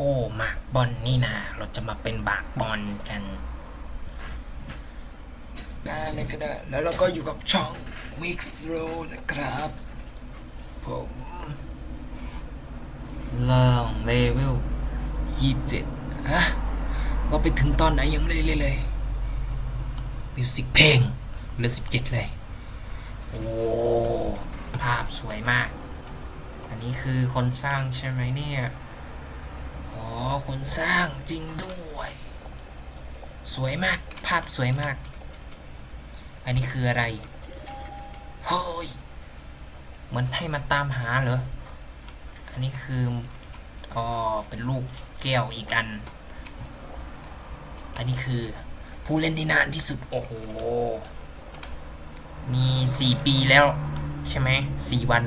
อ้ หมากบอลนี่นะเราจะมาเป็นบากบอลกันได้เลยก็ได้แล้วเราก็อยู่กับช่อง Mix r o นะครับผมเริ่มเลเวลยี่สิบเจ็ดฮะเราไปถึงตอนไหนยังไม่ได้เลยเลยมิวสิกเพลงเหลือสิบเจ็ดเลย โอ้ ภาพสวยมาก อันนี้คือคนสร้างใช่ไหมเนี่ย อ๋อ คนสร้างจริงด้วย สวยมาก ภาพสวยมาก อันนี้คืออะไร เฮ้ย เหมือนให้มาตามหาเหรอ อันนี้คือ อ๋อ เป็นลูกแก้วอีกอัน อันนี้คือผู้เล่นที่นานที่สุด โอ้โห มีสี่ปีแล้ว ใช่ไหมสี่วัน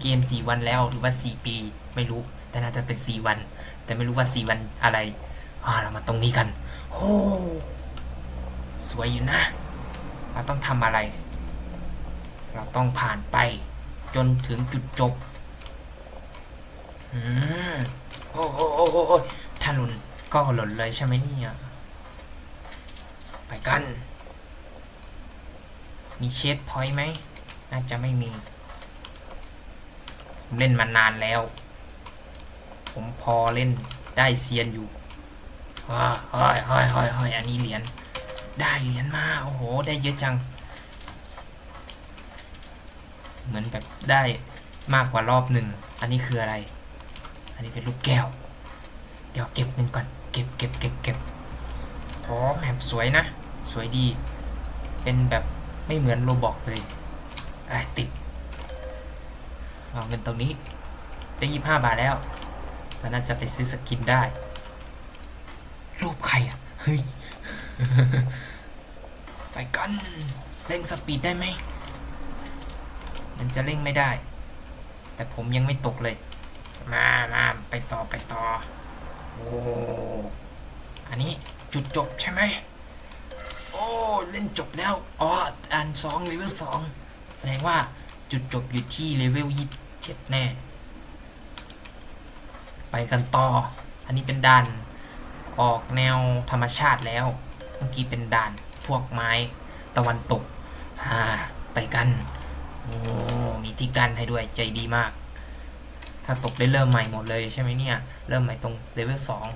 เกมสี่วันแล้วหรือว่าสี่ปี ไม่รู้แต่น่าจะเป็นสี่วัน แต่ไม่รู้ว่าสี่วันอะไรอ่าเรามาตรงนี้กันโอ้สวยอยู่นะ เราต้องทำอะไร เราต้องผ่านไป จนถึงจุดจบอืมโอ้โอ้โอ้โอ้โอ้ถ้าหล่นก็หล่นเลยใช่ไหมเนี่ยไปกัน มีเชดพอยต์ไหม น่าจะไม่มี ผมเล่นมานานแล้ว ผมพอเล่นได้เซียนอยู่ฮ้ยเฮ้ยเฮ้ยเฮ้ยฮ้ยอันนี้เหรียญ ได้เหรียญมา โอ้โห ได้เยอะจัง เหมือนแบบได้มากกว่ารอบหนึ่ง อันนี้คืออะไร อันนี้เป็นลูกแก้ว เดี๋ยวเก็บเงินก่อน เก็บเก็บเก็บเก็บโอ้แมปสวยนะ สวยดี เป็นแบบไม่เหมือนโรบอกเลยไอ้ติด เอาเงินตรงนี้ ได้ยี่ห้าบาทแล้ว แล้วน่าจะไปซื้อสกินได้ รูปใครอะ เฮ้ย ไปกัน เร่งสปีดได้ไหม มันจะเร่งไม่ได้ แต่ผมยังไม่ตกเลย มามาไปต่อไปต่อ โอ้อันนี้จุดจบใช่ไหม โอ้ เล่นจบแล้ว อ๋ออันสองเลเวลสองแสดงว่าจุดจบอยู่ที่เลเวลยี่เจ็ดแน่ ไปกันต่อ อันนี้เป็นด่าน ออกแนวธรรมชาติแล้ว เมื่อกี้เป็นด่านพวกไม้ตะวันตกฮ่าไปกันโอ้มีที่กันให้ด้วยใจดีมาก ถ้าตกได้เริ่มใหม่หมดเลยใช่ไหมเนี่ย เริ่มใหม่ตรงเลเวลสอง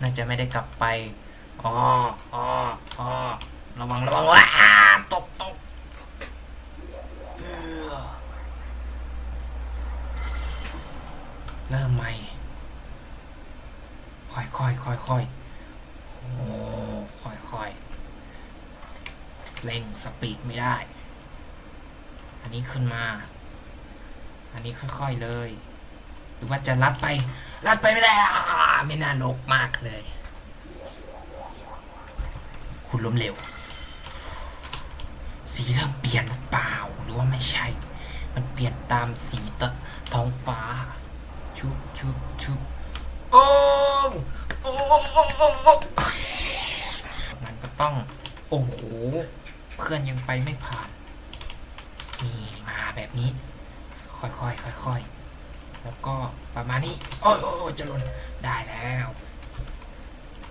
น่าจะไม่ได้กลับไปอ๋ออ๋ออ๋อระวังระวังว้าตกตกเอื้อเริ่มใหม่ ค่อยค่อยค่อยโอ้ค่อยค่อยเร่งสปีดไม่ได้ อันนี้ขึ้นมา อันนี้ค่อยๆเลย หรือว่าจะลัดไป ลัดไปไม่ได้อไม่น่าลกมากเลย คุณล้มเหลวสีเริ่มเปลี่ยนหรือเปล่า หรือว่าไม่ใช่ มันเปลี่ยนตามสีตะท้องฟ้า ชุบชุบชุบโอ้ โอ้โอ้โอ้โอ้โอ้มันก็ต้อง โอ้โห เพื่อนยังไปไม่ผ่าน นี่มาแบบนี้ ค่อยๆค่อยๆ แล้วก็ประมาณนี้โอ้ยโอ้ยโอ้ยจะหล่นได้แล้ว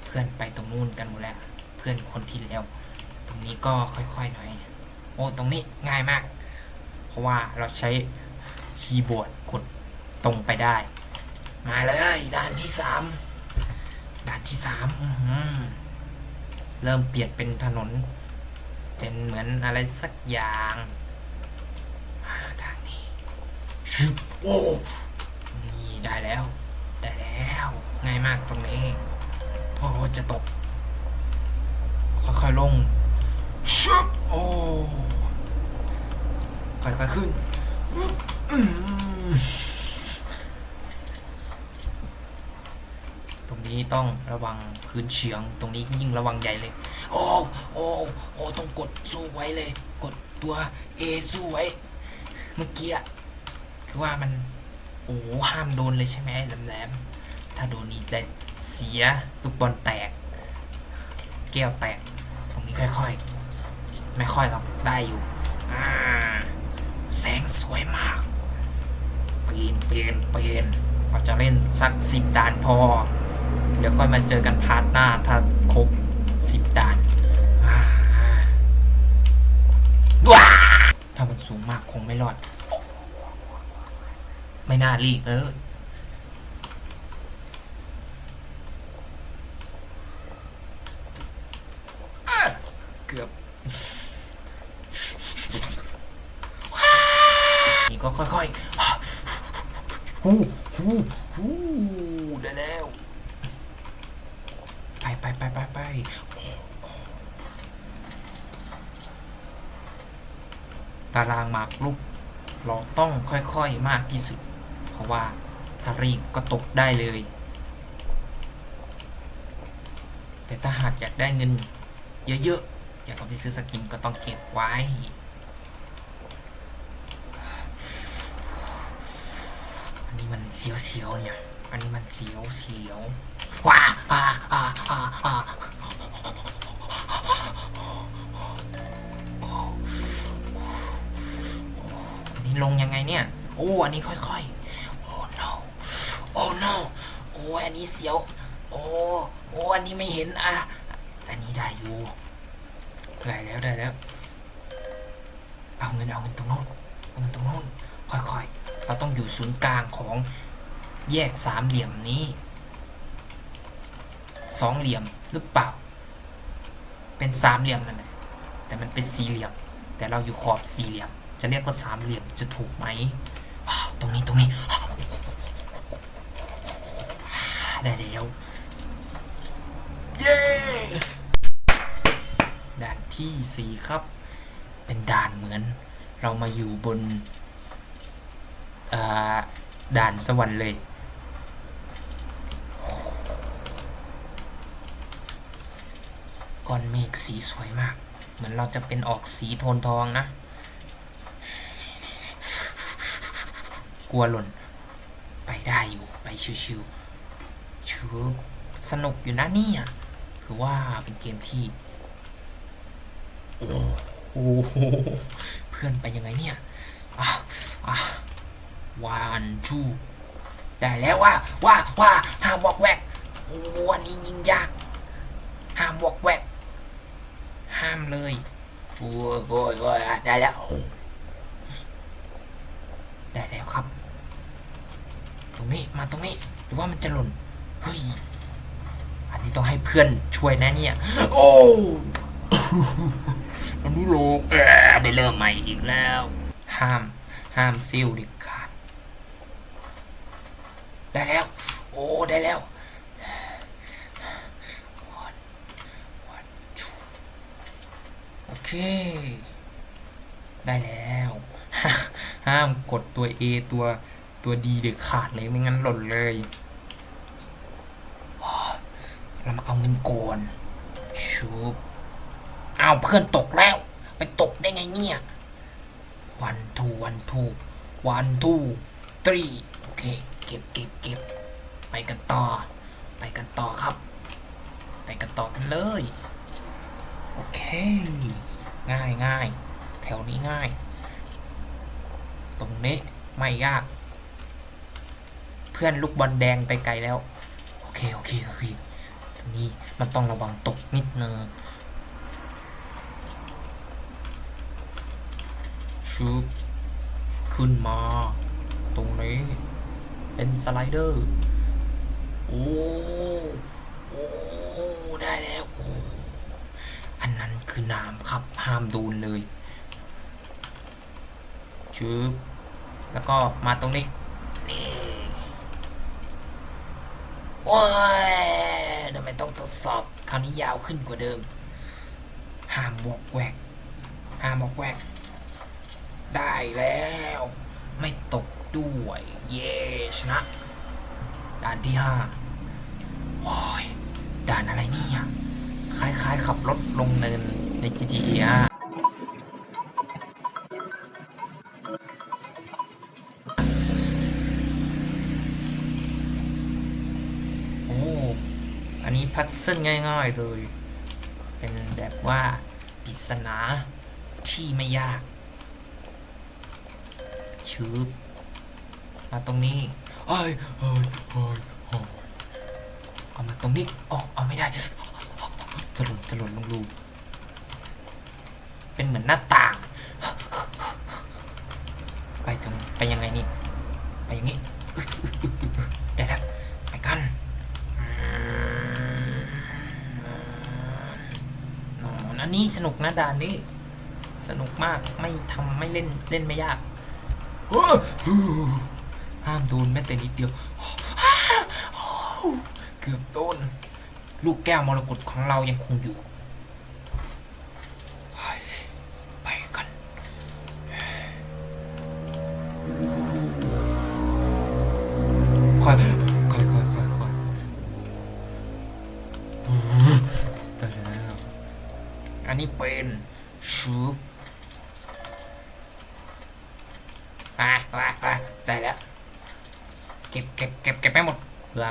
เพื่อนไปตรงนู้นกันหมดแล้ว เพื่อนคนที่แล้ว ตรงนี้ก็ค่อยๆหน่อย โอ้ ตรงนี้ง่ายมาก เพราะว่าเราใช้คีย์บอร์ดกดตรงไปได้ มาเลยด่านที่สาม ด่านที่สามเริ่มเปลี่ยนเป็นถนน เป็นเหมือนอะไรสักอย่างมาทางนี้ชึบโอ้นี่ได้แล้ว ได้แล้ว ง่ายมากตรงนี้ โอ้จะตก ค่อยๆลงชึบโอ้ค่อยๆขึ้นอึ๊บอืมต รงนี้ต้องระวังพื้นเฉียง ตรงนี้ยิ่งระวังใหญ่เลย โอ้โอ้โอ้ต้องกดสู้ไว้เลย กดตัว A สู้ไว้ เมื่อกี้คือว่ามันโอ้ห้ามโดนเลยใช่ไหมแหลมๆถ้าโดนนี่ได้เสียลูกบอลแตก แก้วแตก ตรงนี้ค่อยๆ ไม่ค่อยหรอกได้อยู่อ่าแสงสวยมากเปลี่ยนเปลี่ยนเปลี่ยนเราจะเล่นสักสิบด่านพอ เดี๋ยวค่อยมาเจอกันพาร์ทหน้าถ้าครบสิบด่านว้าถ้ามันสูงมากคงไม่รอด ไม่น่ารีบเออ เกือบ นี่ก็ค่อยๆฮู้ฮู้ฮู้ได้แล้ว ไปไปไปไปไป ตารางหมากรุก เราต้องค่อยๆมากที่สุด เพราะว่าถ้ารีบก็ตกได้เลย แต่ถ้าหากอยากได้เงิน เยอะๆ อยากเอาไปซื้อสกินก็ต้องเก็บไว้ อันนี้มันเสียวๆเนี่ย อันนี้มันเสียวเสียวๆว้าอ่าอ่าอ่าอ่าอันนี้ ลงยังไงเนี่ย โอ้ อันนี้ค่อยๆ โอ้ no โอ้ no โอ้อันนี้เสียว โอ้ โอ้อันนี้ไม่เห็นอะ อันนี้ได้อยู่ ได้แล้วได้แล้ว เอาเงินเอาเงินตรงโน้นเอาเงินตรงโน้น ค่อยๆ เราต้องอยู่ศูนย์กลางของแยกสามเหลี่ยมนี้ สองเหลี่ยมหรือเปล่า เป็นสามเหลี่ยมนั่นแหละแต่มันเป็นสี่เหลี่ยม แต่เราอยู่ขอบสี่เหลี่ยม จะเรียกว่าสามเหลี่ยมจะถูกไหมตรงนี้ตรงนี้ ได้แล้วเย้ด่านที่สี่ครับ เป็นด่านเหมือน เรามาอยู่บนด่านสวรรค์เลยก้อนเมฆสีสวยมาก เหมือนเราจะเป็นออกสีโทนทองนะ กลัวหล่น ไปได้อยู่ ไปชิวๆชืบสนุกอยู่นะเนี่ยถือว่าเป็นเกมที่ โอ้โหเพื่อนไปยังไงเนี่ยอะอะวันทูได้แล้วว่าว่าว่าห้ามบอกแวกโอ้อันนี้ยิงยาก ห้ามบอกแวก ห้ามเลยโอ้ยโอ้ยโอ้ยอ่ได้แล้วได้แล้วครับ ตรงนี้มาตรงนี้หรือว่ามันจะหล่นเฮ้ยอันนี้ต้องให้เพื่อนช่วยนะเนี่ย โอ้อันนี้โลกแอบได้เริ่มใหม่อีกแล้ว ห้าม ห้ามซิลเด็ดขาดได้แล้ว โอ้ได้แล้วโอเค ได้แล้ว ห้ามกดตัว A ตัว ตัว D เด็ดขาดเลยไม่งั้นหล่นเลยเรามาเอาเงินก่อนชุบเอาเพื่อนตกแล้ว ไปตกได้ไงเนี่ยวันทูวันทูวันทูทรีโอเค เก็บเก็บเก็บไปกันต่อ ไปกันต่อครับ ไปกันต่อกันเลย โอเค ง่ายง่ายแถวนี้ง่าย ตรงนี้ไม่ยาก พื่อนลูกบอลแดงไปไกลแล้ว โอเค โอเค โอเค ตรงนี้มันต้องระวังตกนิดนึงชุบขึ้นมา ตรงนี้ เป็นสไลเดอร์ โอ้โอ้ได้แล้วอันนั้นคือน้ำครับ ห้ามโดนเลยชุบแล้วก็มาตรงนี้นี่ โอ้ยทำไมต้องทดสอบคราวนี้ยาวขึ้นกว่าเดิม ห้ามบอกแวก ห้ามบอกแวก ได้แล้ว ไม่ตกด้วย เย้ชนะ ด่านที่ห้าโอ้ยด่านอะไรเนี่ย คล้ายๆขับรถลงเนินใน GTA 5 ดเส้นง่ายๆเลย เป็นแบบว่าปริศนาที่ไม่ยากชืบมาตรงนี้เฮ้ยเฮ้ยเฮ้ยเฮ้ยเอามาตรงนี้อ๋อเอาไม่ได้จะหล่นจะหล่นลงรูเป็นเหมือนหน้าต่าง ไปตรงไปยังไงนี่ ไปอย่างนี้อึ๊กอึ๊กอึ๊กอึ๊กได้แล้วไปกันอ๋ออันนี้ สนุกนะด่านนี้ สนุกมากไม่ทำไม่เล่นเล่นไม่ยากห้ามโดนแม้แต่นิดเดียว เกือบโดนลูกแก้วมรกตของเรายังคงอยู่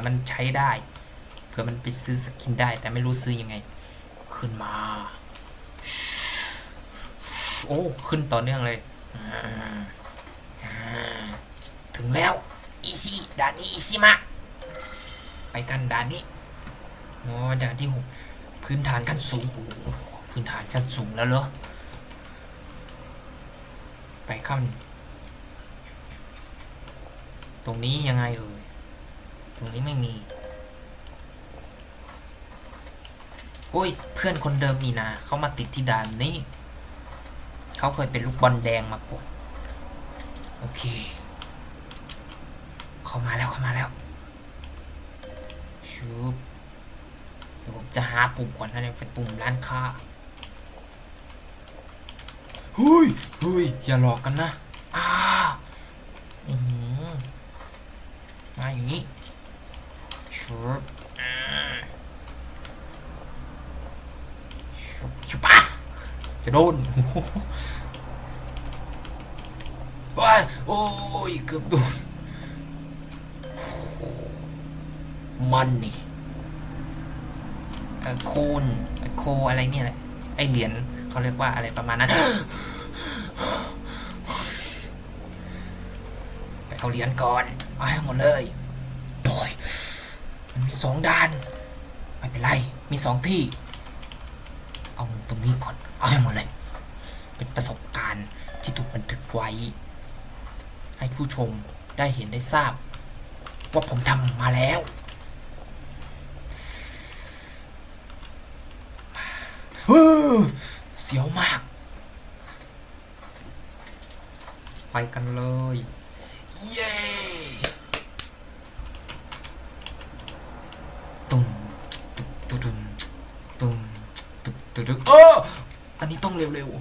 มันใช้ได้ เผื่อมันไปซื้อสกินได้ แต่ไม่รู้ซื้อยังไง ขึ้นมา โอ้ ขึ้นต่อเนื่องเลย ถึงแล้วอีซี่ด่านนี้อีซี่มาก ไปกันด่านนี้โอ้ด่านที่หกพื้นฐานขั้นสูงโอ้พื้นฐานขั้นสูงแล้วเหรอไปข้ามตรงนี้ยังไงเอ่ย ตรงนี้ไม่มี โอ้ย เพื่อนคนเดิมนี่นะ เขามาติดที่ด่านนี้ เขาเคยเป็นลูกบอลแดงมาก่อนโอเค เขามาแล้วเขามาแล้วชุบเดี๋ยวผมจะหาปุ่มก่อนนะเนี่ยเป็นปุ่มร้านค้าเฮ้ยเฮ้ยอย่าหลอกกันนะอ้าอือมาอย่างนี้ บอ่าชุบชุบอะจะโดนว้ายโอ้ยเกือบโดนมันนี่เอ่อโคนโคอะไรเนี่ยแหละไอเหรียญเขาเรียกว่าอะไรประมาณนั้นไปเอาเหรียญก่อน เอาให้หมดเลยโอ้ย มันมีสองด้าน ไม่เป็นไร มีสองที่ เอาเงินตรงนี้ก่อน เอาให้หมดเลย เป็นประสบการณ์ที่ถูกบันทึกไว้ ให้ผู้ชมได้เห็นได้ทราบ ว่าผมทำมาแล้วเออเสียวมาก ไปกันเลย เย้ตุ้มตุ้มตุ้มตุ้ม ตุ้มตุ้มตุ้มเอออันนี้ต้องเร็วๆ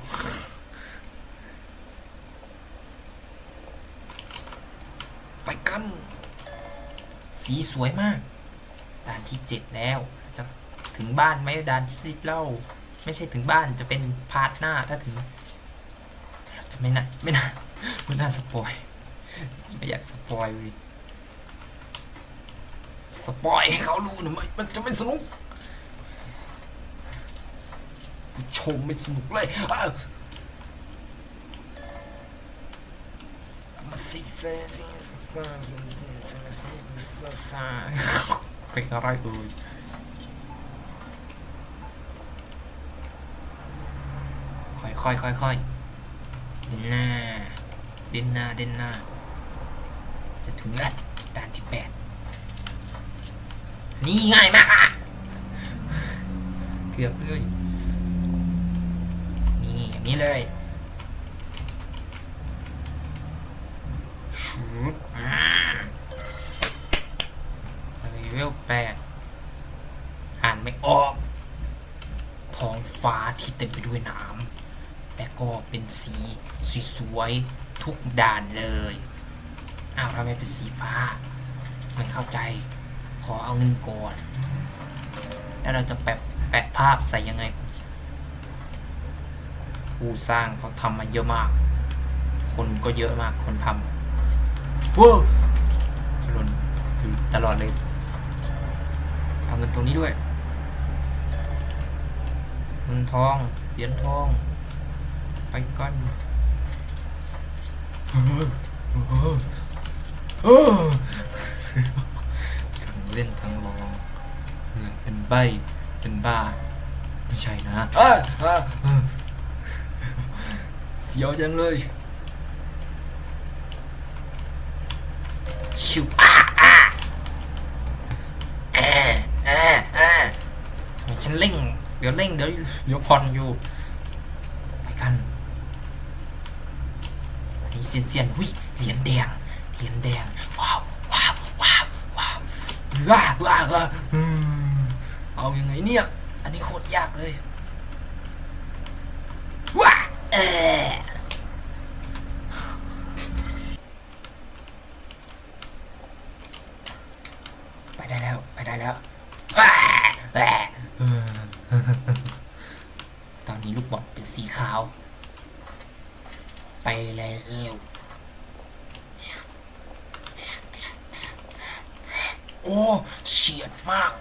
ไปกัน สีสวยมาก ด่านที่เจ็ดแล้ว จะถึงบ้านไหมด่านที่สิบเล่า ไม่ใช่ถึงบ้านจะเป็นพาร์ทหน้าถ้าถึง จะไม่น่าไม่น่าไม่น่าสปอยไม่อยากสปอยเลยจะสปอยให้เขารู้นะมันมันจะไม่สนุกผู้ช มไม่สนุกเลยอ้ามาสิเซซิเซซิเซซิเซซิเซซิเป็นอะไรเอ่ยค่อยค่อยค่อยค่อยเดินหน้าเดินหน้าเดินหน้า จะถึงแล้วด่านที่แปดนี่ง่ายมาก เกือบเลย นี้เลยชุดเลเวลแปดอ่านไม่ออกท้องฟ้าที่เต็มไปด้วยน้ำแต่ก็เป็นสีสวยๆทุกด่านเลย อ้าวทำไมเป็นสีฟ้าไม่เข้าใจขอเอาเงินก่อน แล้วเราจะแปะแปะภาพใส่ยังไง ผู้สร้างเขาทำมาเยอะมาก คนก็เยอะมาก คนทำว้าวจะหล่นอยู่ตลอดเลย เอาเงินตรงนี้ด้วย เงินทอง เหรียญทอง ไปก่อนเออเออเออทั้งเล่นทั้งร้องเหมือนเป็นใบ เป็นบ้า ไม่ใช่นะเออเออเออเสียวจังเลยชิวอะอะแอะแอะแอะฉันเร่ง เดี๋ยวเร่ง เดี๋ยวเดี๋ยวผ่อนอยู่ ไปกันอันนี้เซียนเซียนหุ้ยเหรียญแดง เหรียญแดง ว้าวว้าวว้าวว้าวว้าวว้าวว้าวอืมเอายังไงเนี่ย อันนี้โคตรยากเลยว้าเออไปได้ แล้ว ตอนนี้ลูกบอลเป็นสีขาว ไปแล้วโอ้เฉียดมาก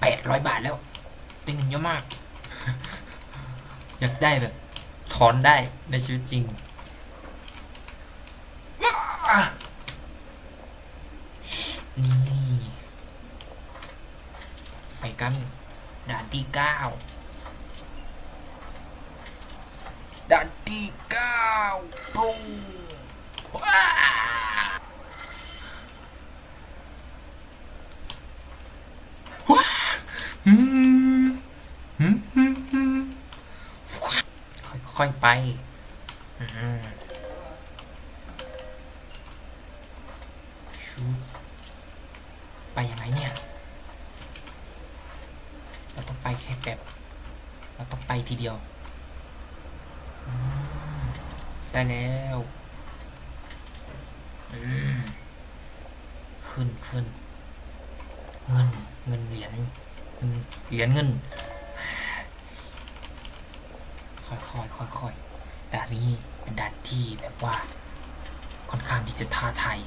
แปดร้อยบาทแล้วเป็นเงินเยอะมาก อยากได้แบบถอนได้ในชีวิตจริงว้านี่ ไปกันด่านที่เก้าด่านที่เก้าปุ้งว้าว้าอืมอืมอืมอืม ค่อยไปชุบไปยังไงเนี่ย เราต้องไปแค่แบบเราต้องไปทีเดียว ได้แล้วขึ้นขึ้นเงินเงินเหรียญเงินเหรียญเงิน ค่อยค่อยค่อยๆด่านนี้เป็นด่านที่แบบว่า ค่อนข้างที่จะท้าทาย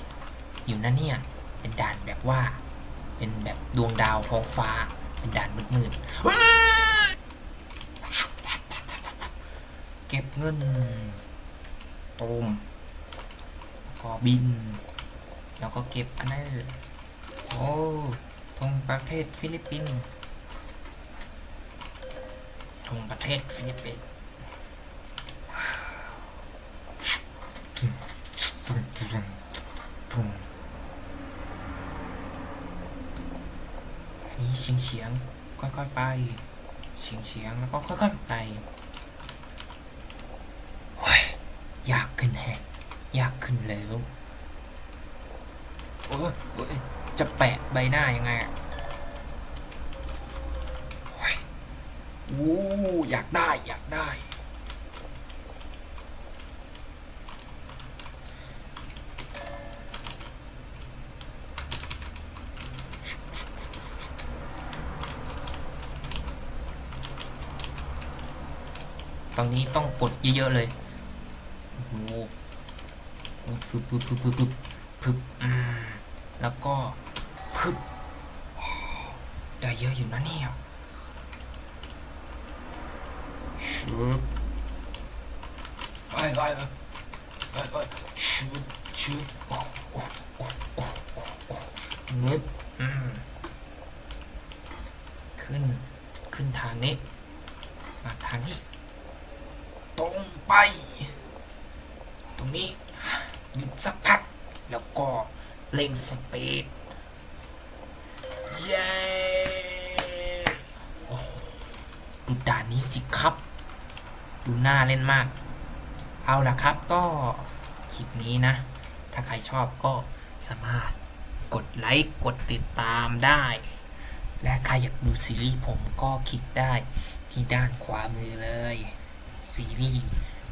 อยู่นะเนี่ย เป็นด่านแบบว่า เป็นแบบดวงดาวท้องฟ้า เป็นด่านมืดๆเก็บเงินตูมแล้วก็บิน แล้วก็เก็บอันนั้นโอ้ทงประเทศฟิลิปปินส์ทงประเทศฟิลิปปินส์ตุ้ม ตุ้มตุ้มตุ้มอันนี้เฉียงเฉียงค่อยๆไปเฉียงเฉียงแล้วก็ค่อยๆไปโอ้ยยากขึ้นแฮะยากขึ้นแล้วโอ้ยโอ้ยจะแปะใบหน้ายังไงอะโอ้ยโอ้อยากได้อยากได้ ตอนนี้ต้องกดเยอะๆเลยโอ้โหพึบพึบพึบพึบพึบพึบแล้วก็พึบได้เยอะอยู่นะเนี่ยชุบไปไปไปไปชุบชุบโอ้โอ้โอ้โอ้โอ้โอ้งึบขึ้น ขึ้นทางนี้ มาทางนี้ ตรงไป ตรงนี้หยุดสักพัก แล้วก็เร่งสปีดเย้ดูด่านนี้สิครับ ดูน่าเล่นมาก เอาล่ะครับก็คลิปนี้นะ ถ้าใครชอบก็สามารถกดไลค์กดติดตามได้ และใครอยากดูซีรีส์ผมก็คลิกได้ที่ด้านขวามือเลย ซีรีส์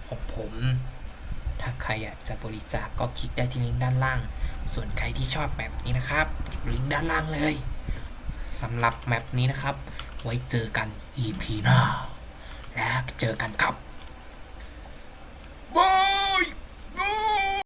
ของผม ถ้าใครอยากจะบริจาคก็คลิกได้ที่ลิงก์ด้านล่าง ส่วนใครที่ชอบแมปนี้นะครับลิงก์ด้านล่างเลยสำหรับแมปนี้นะครับ ไว้เจอกัน EP หน้า และเจอกันครับ